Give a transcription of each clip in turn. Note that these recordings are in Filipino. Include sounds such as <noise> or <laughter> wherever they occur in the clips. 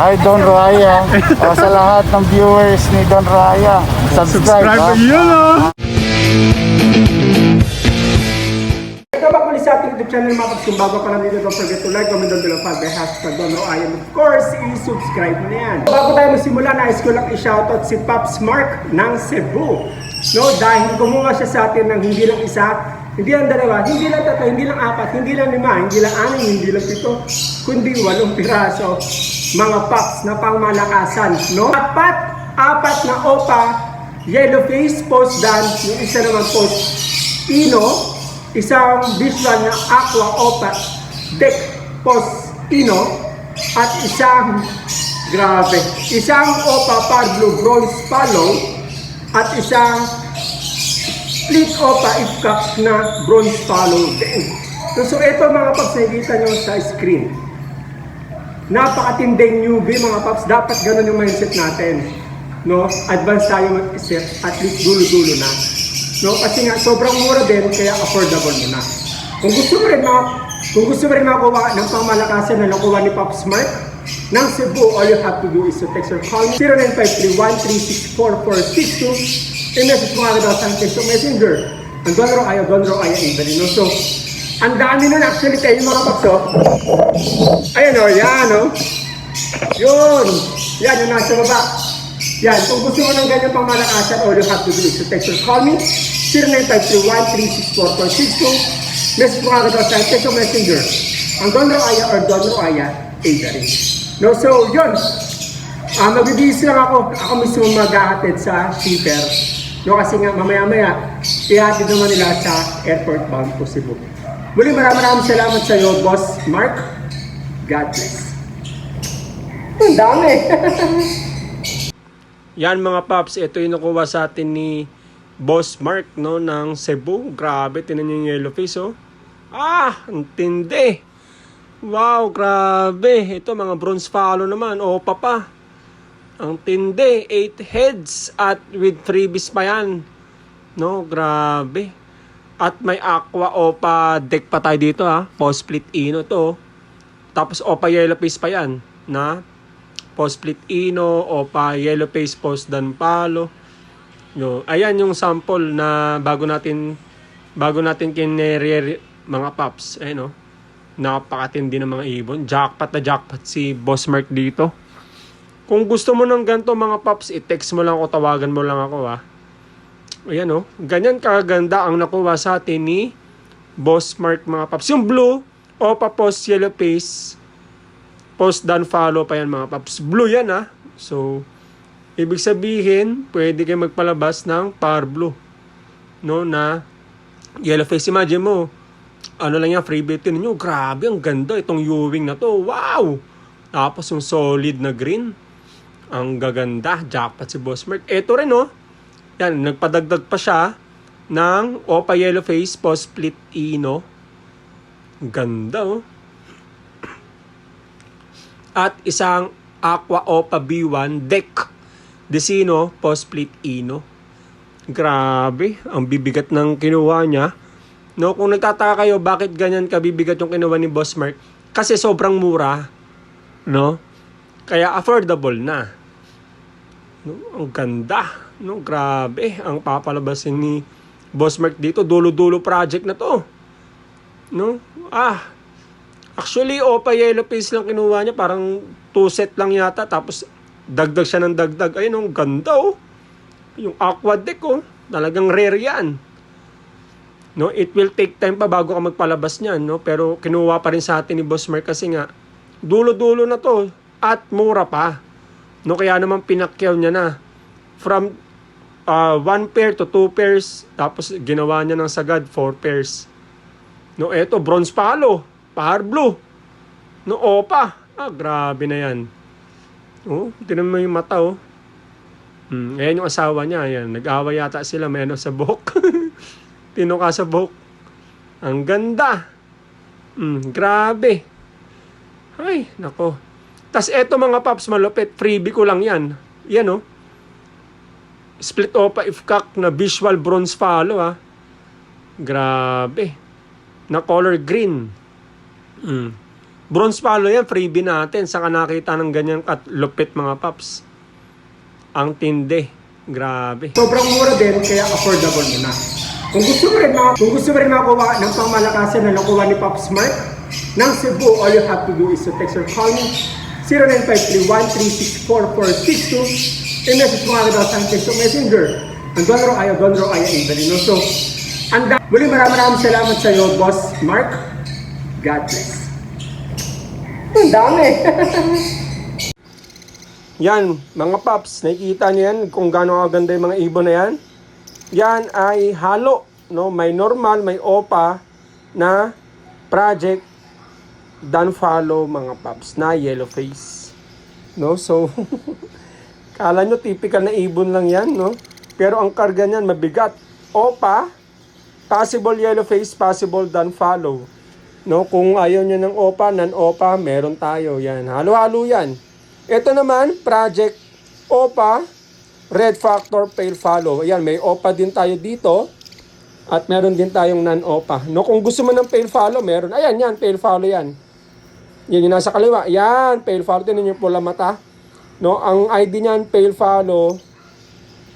Hi Don Raya. <laughs> o, sa lahat ng viewers ni Don Raya, subscribe. Subscribe ha? yun oh. Welcome back muli sa ating YouTube channel mga paps. Kung bago pa lang dito, don't forget to like, comment down below, follow by hashtag Dono Ayan. Of course, i-subscribe mo na yan. Bago tayo magsimula, nais ko lang i-shoutout si Pops Mark ng Cebu. No, dahil gumawa siya sa atin ng hindi lang isa, hindi lang dalawa, hindi lang tatlo, hindi lang apat, hindi lang lima, hindi lang anim, hindi lang pito, kundi walong piraso mga paps na pangmalakasan. No? Apat, apat na opa, yellow face, post dan, yung isa naman post Ino, isang visual na aqua opa deck post Ino, at isang grabe, isang opa Pablo bronze follow at isang split opa ifkak na bronze follow din. So, so ito mga paps nakikita nyo sa screen. Napakatinding newbie mga paps. Dapat ganun yung mindset natin. No? Advance tayo mag-isip. At least dulo-dulo na. No? Kasi nga, sobrang mura din, kaya affordable mo na. Kung gusto mo rin mga, kung gusto mo rin makakuha ng pangmalakasan na nakuha ni Pops Mark, ng Cebu, all you have to do is to text or call me 0953-1364462 i-message mo agad ako sa Facebook Messenger. Ang Donro Ayo, Donro Ayo Iberino. So, ang dami nun actually kayo mga paps, oh. Ayan o, yan o. Yun. Yan, yung nasa baba. Yan, kung gusto mo ng ganyan pang malakasan, all you have to do is to text or call me. 0953-1364462. Message mo agad ako sa Facebook Messenger. Ang Don Roaya or Don Roaya Catering. No, so, yun. Ah, magbibihis lang ako. Ako mismo maghahatid sa shipper. No, kasi nga mamaya-maya, ihatid naman nila sa airport bound po Cebu. Muli maraming maraming salamat sa iyo, Boss Mark. God bless. Ang dami. <laughs> Yan mga paps, ito yung nakuha sa atin ni Boss Mark no ng Cebu. Grabe, tinan niyo yung yellow face oh. Ah, ang. Wow, grabe. Ito mga bronze follow naman. O papa. Ang tindi. 8 heads at with freebies pa yan. No, grabe. At may aqua opa deck pa tayo dito ha. Post split ino to. Tapos opa yellow face pa yan. Na post split ino, opa yellow face post dan palo. Yo, ayan yung sample na bago natin bago natin kinere mga paps. Ayun no. Napakatindi ng mga ibon. Jackpot na jackpot si Boss Mark dito. Kung gusto mo ng ganito mga paps, i-text mo lang o tawagan mo lang ako ha. Ayan oh. Ganyan kaganda ang nakuha sa atin ni Boss Mark mga paps. Yung blue, opa post yellow face, post dan follow pa yan mga paps. Blue yan ha. So, ibig sabihin, pwede kayo magpalabas ng power blue. No, na yellow face. Imagine mo, ano lang yan, free bit ninyo. Grabe, ang ganda itong U-wing na to. Wow! Tapos yung solid na green. Ang gaganda. Jackpot si Boss Mark. Ito rin, oh. Yan, nagpadagdag pa siya ng Opa Yellow Face Post Split Ino. Ganda, oh. At isang Aqua Opa B1 Deck Desino Post Split Ino. Grabe, ang bibigat ng kinuha niya. No, kung nagtataka kayo bakit ganyan kabibigat yung kinuha ni Boss Mark, kasi sobrang mura, no? Kaya affordable na. No, ang ganda, no? Grabe, ang papalabasin ni Boss Mark dito, dulo-dulo project na to. No? Ah, actually, Opa Yellow Face lang kinuha niya, parang two set lang yata, tapos dagdag siya ng dagdag. Ayun, ang ganda, oh. Yung aqua deck, oh. Talagang rare yan. No, it will take time pa bago ka magpalabas niyan, no? Pero kinuha pa rin sa atin ni Boss Mark kasi nga dulo-dulo na to at mura pa. No, kaya naman pinakyaw niya na from uh, one pair to two pairs tapos ginawa niya ng sagad four pairs. No, eto bronze palo, power blue. No, opa. Ah, grabe na 'yan. Oh, tinan mo yung mata oh. Hmm, ayan yung asawa niya, ayan. Nag-away yata sila, may ano sa buhok. <laughs> Tinuka sa buhok. Ang ganda. Mm, grabe. Ay, nako. Tas eto mga paps malupit, freebie ko lang yan. Yan oh. Split opa if cock na visual bronze follow ah. Grabe. Na color green. Mm. Bronze follow yan, freebie natin. Saan ka nakita ng ganyan kat lupit mga paps? Ang tindi. Grabe. Sobrang mura din, kaya affordable mo na. Kung gusto mo rin kung gusto mo rin makuha ng pangmalakasan na nakuha ni Pop Smart ng Cebu, all you have to do is to text or call me 0953-1364462 i-message mo agad sa Facebook Messenger ang Don Ro Ayo, Don Ro Ayo Evelino. So, ang muli maraming maraming salamat sa iyo, Boss Mark. God bless. Ang dami. <laughs> Yan, mga paps, nakikita niyo yan kung gaano kaganda yung mga ibon na yan. Yan ay halo, no? May normal, may opa na project done follow mga paps na yellow face. No? So, <laughs> kala nyo typical na ibon lang yan, no? Pero ang karga niyan mabigat. Opa, possible yellow face, possible done follow. No, kung ayaw nyo ng OPA, non-OPA, meron tayo. Yan, halo-halo yan. Ito naman, project OPA, red factor, pale follow. Ayan, may OPA din tayo dito. At meron din tayong non-OPA. No, kung gusto mo ng pale follow, meron. Ayan, yan, pale follow yan. Yan yung nasa kaliwa. Yan, pale follow. Tinan yung pula mata. No, ang ID niyan, pale follow,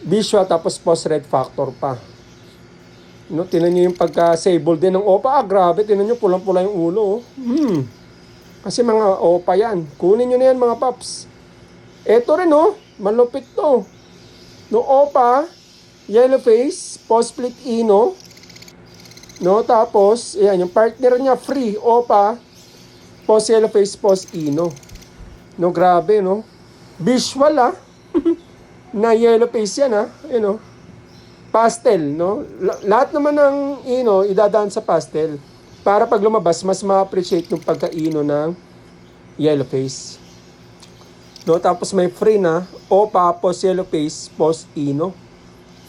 visual, tapos post red factor pa. No, tinan nyo yung pagka-sable din ng OPA. Ah, grabe, tinan nyo pulang-pula yung ulo. oh. Hmm. Kasi mga OPA yan. Kunin nyo na yan mga paps. Eto rin oh, malupit to. No OPA, yellow face, post split ino. No, tapos, ayan, yung partner niya free, OPA, post yellow face, post ino. No, grabe, no? Visual ah. <laughs> na yellow face yan ah. Ayan oh pastel, no? La- lahat naman ng ino, idadaan sa pastel. Para pag lumabas, mas ma-appreciate yung pagkaino ng yellow face. No, tapos may free na, opa, post yellow face, post ino.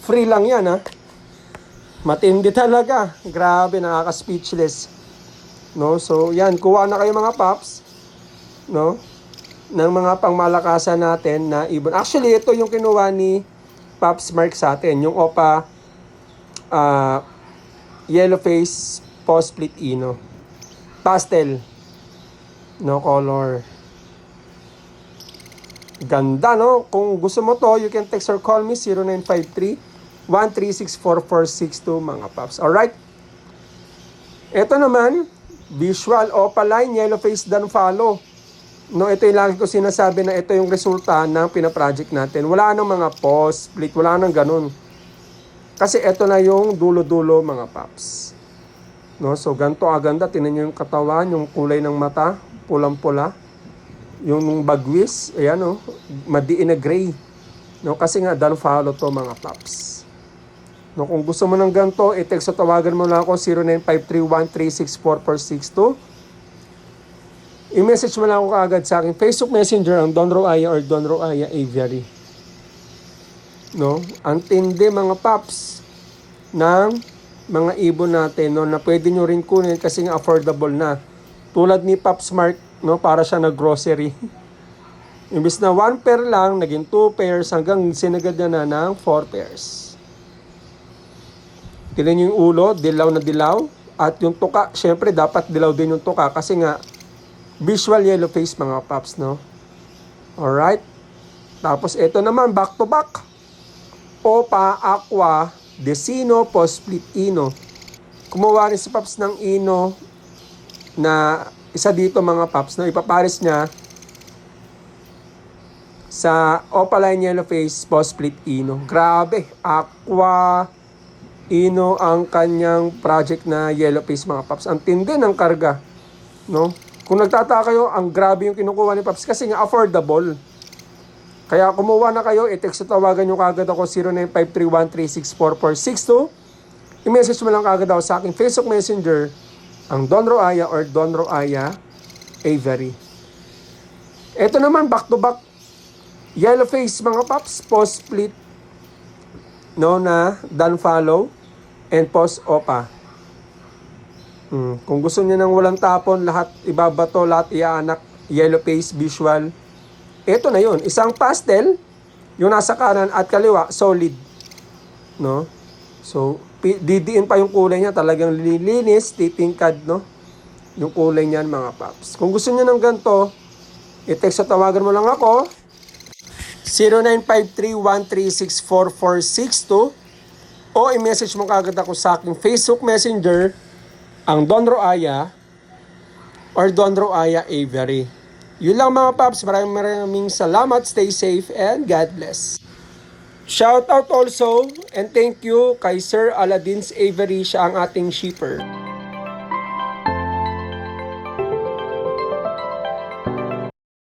Free lang yan, ha? Matindi talaga. Grabe, nakaka-speechless. No, so yan, kuha na kayo mga paps. No? ng mga pangmalakasan natin na ibon. Actually, ito yung kinuha ni Pops Mark sa atin. Yung OPA uh, yellow face post split ino. Pastel. No color. Ganda, no? Kung gusto mo to, you can text or call me 0953 1364462 mga paps. Alright? Ito naman, visual opaline, yellow face dan follow. No, ito yung lagi ko sinasabi na ito yung resulta ng pinaproject natin. Wala nang mga post, split, wala nang ganun. Kasi ito na yung dulo-dulo mga paps. No, so ganito aganda, tinan nyo yung katawan, yung kulay ng mata, pulang-pula. Yung bagwis, ayan oh, madiin na gray. No, kasi nga done follow to mga paps. No, kung gusto mo ng ganito, i-text o tawagan mo lang ako 0953-1364462. I-message mo lang ako kaagad sa akin. Facebook Messenger ang Don Roaya or Don Roaya Aviary. No? Ang tindi mga paps ng mga ibon natin no, na pwede nyo rin kunin kasi nga affordable na. Tulad ni Pops Mark, no, para siya nag-grocery. <laughs> Imbis na one pair lang, naging two pairs hanggang sinagad na na ng four pairs. Tignan nyo yung ulo, dilaw na dilaw. At yung tuka, syempre dapat dilaw din yung tuka kasi nga visual yellow face mga paps, no? Alright? Tapos ito naman, back to back. Opa, Aqua, Desino, Post Split Ino. Kumuha rin si Paps ng Ino na isa dito mga Paps, no? Ipapares niya sa Opaline Yellow Face Post Split Ino. Grabe, Aqua, Ino ang kanyang project na Yellow Face mga Paps. Ang tindi ng karga, no? Kung nagtataka kayo, ang grabe yung kinukuha ni Paps kasi nga affordable. Kaya kumuha na kayo, i-text o tawagan nyo kagad ako 0953-1364462. I-message mo lang kagad ako sa aking Facebook Messenger, ang Don Roaya or Don Roaya Avery. Ito naman, back to back, yellow face mga paps, post split, no na, done follow, and post opa. Hmm. Kung gusto niya ng walang tapon, lahat ibabato, lahat iaanak, yellow face, visual. Ito na yun. Isang pastel, yung nasa kanan at kaliwa, solid. No? So, didiin pa yung kulay niya. Talagang lilinis, titingkad, no? Yung kulay niyan mga paps. Kung gusto niyo ng ganito, i-text at tawagan mo lang ako. 0953-1364462 o i-message mo kagad ako sa aking Facebook Messenger ang Don Roaya or Don Roaya Avery. Yun lang mga paps. Maraming maraming salamat. Stay safe and God bless. Shout out also and thank you kay Sir Aladdin's Avery. Siya ang ating shipper.